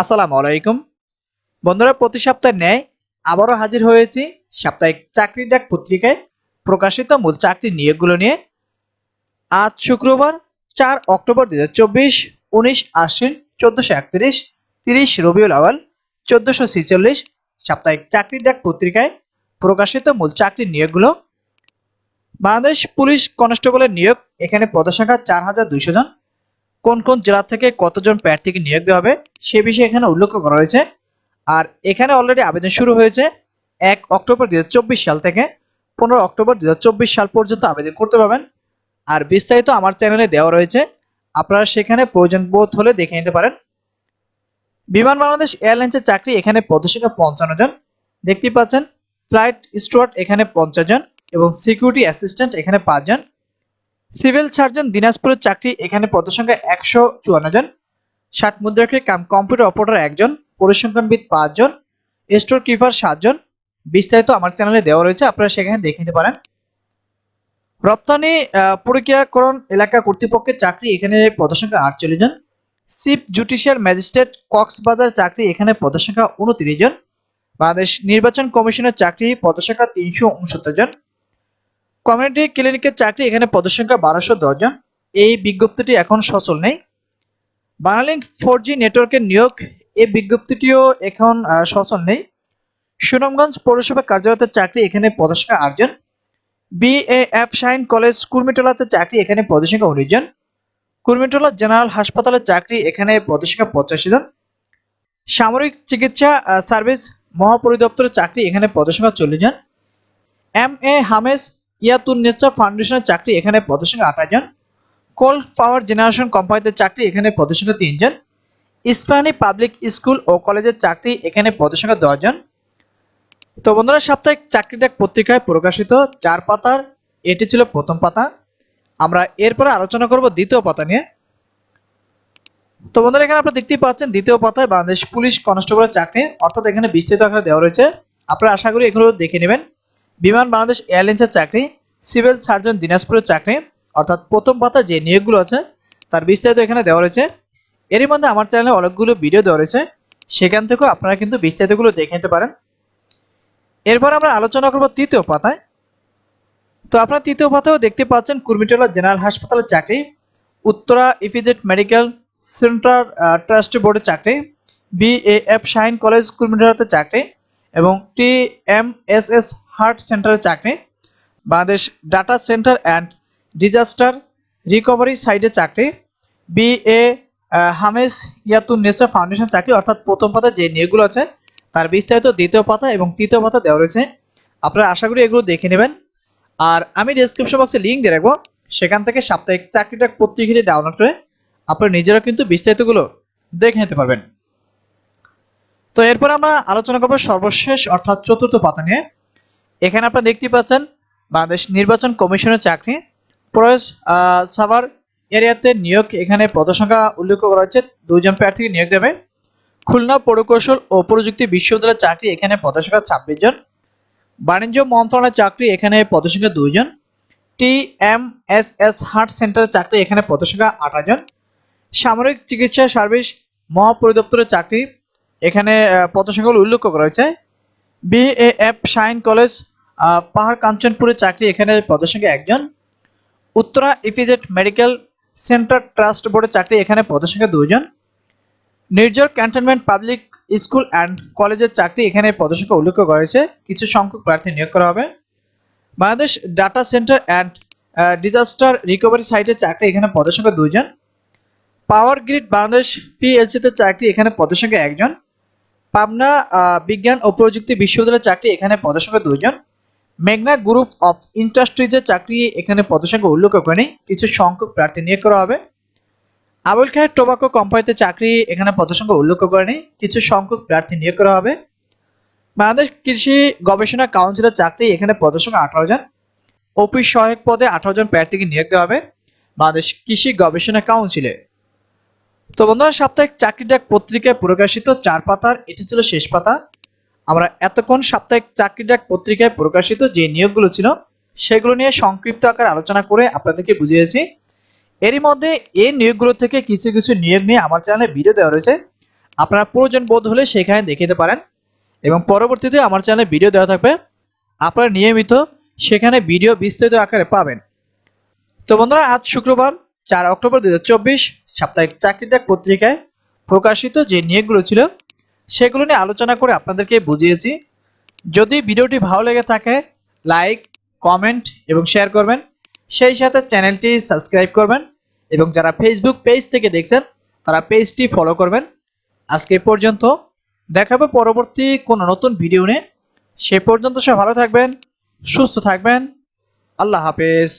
আসসালামু আলাইকুম। বন্ধুরা, প্রতি সপ্তাহে ন্যায় আবারও হাজির হয়েছি সাপ্তাহিক চাকরির ডাক পত্রিকায়। প্রকাশিত মূল চাকরি নিয়োগগুলো নিয়ে। আজ শুক্রবার, চার অক্টোবর দুই হাজার চব্বিশ, উনিশ আশ্বিন, চোদ্দশো একত্রিশ, তিরিশ রবিউল আওয়াল চোদ্দশো ছেচল্লিশ সাপ্তাহিক চাকরির ডাক পত্রিকায় প্রকাশিত মূল চাকরির নিয়োগগুলো। বাংলাদেশ পুলিশ কনস্টেবলের নিয়োগ, এখানে পদসংখ্যা চার হাজার দুইশো জন। কোন কোন জেলা থেকে কতজন প্রার্থীকে নিয়োগ দেওয়া হবে সে বিষয়ে এখানে উল্লেখ করা হয়েছে। আর এখানে অলরেডি আবেদন শুরু হয়েছে এক অক্টোবর দু হাজার চব্বিশ সাল থেকে। পনেরো অক্টোবর দু হাজার চব্বিশ সাল পর্যন্ত আবেদন করতে পারবেন। আর বিস্তারিত আমার চ্যানেলে দেওয়া রয়েছে। আপনারা সেখানে প্রয়োজন বোধ হলে দেখে নিতে পারেন। বিমান বাংলাদেশ এয়ারলাইন্সের চাকরি এখানে পদসংখ্যা পঞ্চান্ন জন। দেখতে পাচ্ছেন, ফ্লাইট স্টুয়ার্ড এখানে পঞ্চাশ জন এবং সিকিউরিটি অ্যাসিস্ট্যান্ট এখানে পাঁচজন সিভিল সার্জন দিনাজপুরের চাকরি এখানে পদসংখ্যা একশো চুয়ান্ন জন, ষাট মুদ্রাকে কাম কম্পিউটার অপারেটর একজন, পরিসংখ্যানবিদ পাঁচজন স্টোর কিপার সাতজন। বিস্তারিত আমার চ্যানেলে দেওয়া রয়েছে, আপনারা সেখানে দেখে নিতে পারেন। রপ্তানি প্রক্রিয়াকরণ এলাকা কর্তৃপক্ষের চাকরি এখানে পদসংখ্যা আটচল্লিশ জন। চিফ জুডিশিয়াল ম্যাজিস্ট্রেট কক্সবাজার চাকরি এখানে পদসংখ্যা উনত্রিশ জন। বাংলাদেশ নির্বাচন কমিশনের চাকরি পদসংখ্যা তিনশো উনসত্তর জন। কমিউনিটি ক্লিনিকের চাকরি এখানে পদসংখ্যা বারোশো জন এই বিজ্ঞপ্তিটি এখন সচল নেই। বাংলালিংক ফোর জি নেটওয়ার্কের নিয়োগ এই বিজ্ঞপ্তিটিও এখন সচল নেই। সুনামগঞ্জ পৌরসভা কার্যালয়ের চাকরি এখানে পদসংখ্যা আটজন। বিএএফ শাইন কলেজ কুর্মিটোলাতে চাকরি এখানে পদসংখ্যা উনিশ জন কুর্মিটোলা জেনারেল হাসপাতালের চাকরি এখানে পদসংখ্যা পঁচাশি জন সামরিক চিকিৎসা সার্ভিস মহাপরিদপ্তরের চাকরি এখানে পদসংখ্যা চল্লিশ জন এম এ হামেস ইয়াতুন্নেসা ফাউন্ডেশনের চাকরি এখানে পদসংখ্যা আঠাশ জন। কোল পাওয়ার জেনারেশন কোম্পানিতে চাকরি এখানে পদসংখ্যা তিনজন ইস্পাহানি পাবলিক স্কুল ও কলেজের চাকরি এখানে পদসংখ্যা দশ জন। তো বন্ধুরা, সাপ্তাহিক চাকরিটা পত্রিকায় প্রকাশিত। চার পাতার, এটি ছিল প্রথম পাতা। আমরা এরপরে আলোচনা করব দ্বিতীয় পাতা নিয়ে। তো বন্ধুরা, এখানে আপনারা দেখতেই পাচ্ছেন দ্বিতীয় পাতায় বাংলাদেশ পুলিশ কনস্টেবলের চাকরি। অর্থাৎ এখানে বিস্তৃত আকারে দেওয়া রয়েছে। আপনারা আশা করি এগুলো দেখে নেবেন। বিমান বাংলাদেশ এয়ারলাইন্সের চাকরি, সিভিল সার্জন দিনাজপুরের চাকরি, অর্থাৎ প্রথম পাতা যে নিয়োগগুলো আছে, তার বিস্তারিত এখানে দেওয়া রয়েছে। এরই মধ্যে আমার চ্যানেলে অনেকগুলো ভিডিও দেওয়া রয়েছে। সেখান থেকেও আপনারা কিন্তু বিস্তারিতগুলো দেখে নিতে পারেন। এরপর আমরা আলোচনা করব তৃতীয় পাতায়। তো আপনারা তৃতীয় পাতায়ও দেখতে পাচ্ছেন কুর্মিটোলা জেনারেল হাসপাতালের চাকরি, Uttara EPZ medical centre trust বোর্ডের চাকরি বিএএফ শাইন কলেজ কুর্মিটোলাতে চাকরি এবং T M S S heart সেন্টারের চাকরি, Bangladesh data centre and disaster recovery সাইডের চাকরি বি এ হামেস ইয়াতুন নেসা ফাউন্ডেশন চাকরি, অর্থাৎ প্রথম পাতা যে নিয়োগগুলো আছে, তার বিস্তারিত দ্বিতীয় পাতা এবং তৃতীয় পাতা দেওয়া রয়েছে। আপনারা আশা করি এগুলো দেখে নেবেন। আর আমি ডেসক্রিপশন বক্সে লিঙ্ক দিয়ে রাখব। সেখান থেকে সাপ্তাহিক চাকরিটা পত্রিকাটি ডাউনলোড করে আপনারা নিজেরা কিন্তু বিস্তারিতগুলো দেখে নিতে পারবেন। তো এরপর আমরা আলোচনা করব সর্বশেষ, অর্থাৎ চতুর্থ পাতা নিয়ে। এখানে আপনারা দেখতে পাচ্ছেন বাংলাদেশ নির্বাচন কমিশনের চাকরি। প্রয়েস সাভার এরিয়াতে নিয়োগ এখানে পদসংখ্যা উল্লেখ করা হয়েছে। দুইজন প্রার্থীকে নিয়োগ দেবে। খুলনা প্রকৌশল ও প্রযুক্তি বিশ্ববিদ্যালয়ের চাকরি এখানে পদসংখ্যা ছাব্বিশ জন। বাণিজ্য মন্ত্রণালয়ের চাকরি এখানে পদসংখ্যা দুইজন T M S S heart সেন্টারের চাকরি এখানে পদসংখ্যা আঠাশ জন। সামরিক চিকিৎসা সার্ভিস মহাপরিদপ্তরের চাকরি এখানে পদসংখ্যাগুলো উল্লেখ করা হয়েছে। বিএএফ শাইন কলেজ পাহাড় কাঞ্চনপুরের চাকরি এখানে পদসংখ্যা একজন। Uttara EPZ medical centre trust বোর্ডের চাকরি এখানে পদসংখ্যা দুজন Nirjhar cantonment public school and কলেজের চাকরি এখানে পদসংখ্যা উল্লেখ করা হয়েছে। কিছু সংখ্যক প্রার্থী নিয়োগ করা হবে। Bangladesh data centre and disaster recovery সাইটের চাকরি এখানে পদসংখ্যা দুজন পাওয়ার গ্রিড বাংলাদেশ পিএলসিতে চাকরি এখানে পদসংখ্যা একজন। পাবনা বিজ্ঞান ও প্রযুক্তি বিশ্ববিদ্যালয়ের চাকরি এখানে পদসংখ্যা দুজন মেঘনা গ্রুপ অফ ইন্ডাস্ট্রিজের চাকরি এখানে পদসংখ্যা উল্লেখ করেনি। কিছু সংখ্যক প্রার্থী নিয়োগ করা হবে। আবুল খায়ের টোবাকো কোম্পানিতে চাকরি এখানে পদসংখ্যা উল্লেখ করেনি। কিছু সংখ্যক প্রার্থী নিয়োগ করা হবে। বাংলাদেশ কৃষি গবেষণা কাউন্সিলের চাকরি এখানে পদসংখ্যা আঠারো জন। অফিস সহায়ক পদে আঠারো জন প্রার্থীকে নিয়োগ দেওয়া হবে। বাংলাদেশ কৃষি গবেষণা কাউন্সিলে তো বন্ধুরা, সাপ্তাহিক চাকরি ডাক পত্রিকায় প্রকাশিত চার পাতার, এটি ছিল শেষ পাতা। আমরা এতক্ষণ সাপ্তাহিক চাকরি ডাক পত্রিকায় প্রকাশিত যে নিয়োগগুলো ছিল, সেগুলো নিয়ে সংক্ষিপ্ত আকার আলোচনা করে আপনাদেরকে বুঝিয়েছি। এরই মধ্যে এই নিয়োগগুলো থেকে কিছু কিছু নিয়োগ নিয়ে আমার চ্যানেলে ভিডিও দেওয়া রয়েছে। আপনারা প্রয়োজন বোধ হলে সেখানে দেখে পারেন। এবং পরবর্তীতে আমার চ্যানেলে ভিডিও দেওয়া থাকবে। আপনারা নিয়মিত সেখানে ভিডিও বিস্তারিত আকারে পাবেন। তো বন্ধুরা, আজ শুক্রবার। চার অক্টোবর দুই হাজার চব্বিশ সাপ্তাহিক চাকরি ডাক পত্রিকায় প্রকাশিত যে নিয়োগগুলো ছিল, সেগুলো নিয়ে আলোচনা করে আপনাদেরকে বুঝিয়েছি। যদি ভিডিওটি ভালো লেগে থাকে, লাইক, কমেন্ট এবং শেয়ার করবেন। সেই সাথে চ্যানেলটি সাবস্ক্রাইব করবেন এবং যারা ফেসবুক পেজ থেকে দেখছেন, তারা পেজটি ফলো করবেন। আজকে পর্যন্ত। দেখাবো পরবর্তী কোনো নতুন ভিডিও নিয়ে। সে পর্যন্ত সব ভালো থাকবেন, সুস্থ থাকবেন। আল্লাহ হাফেজ।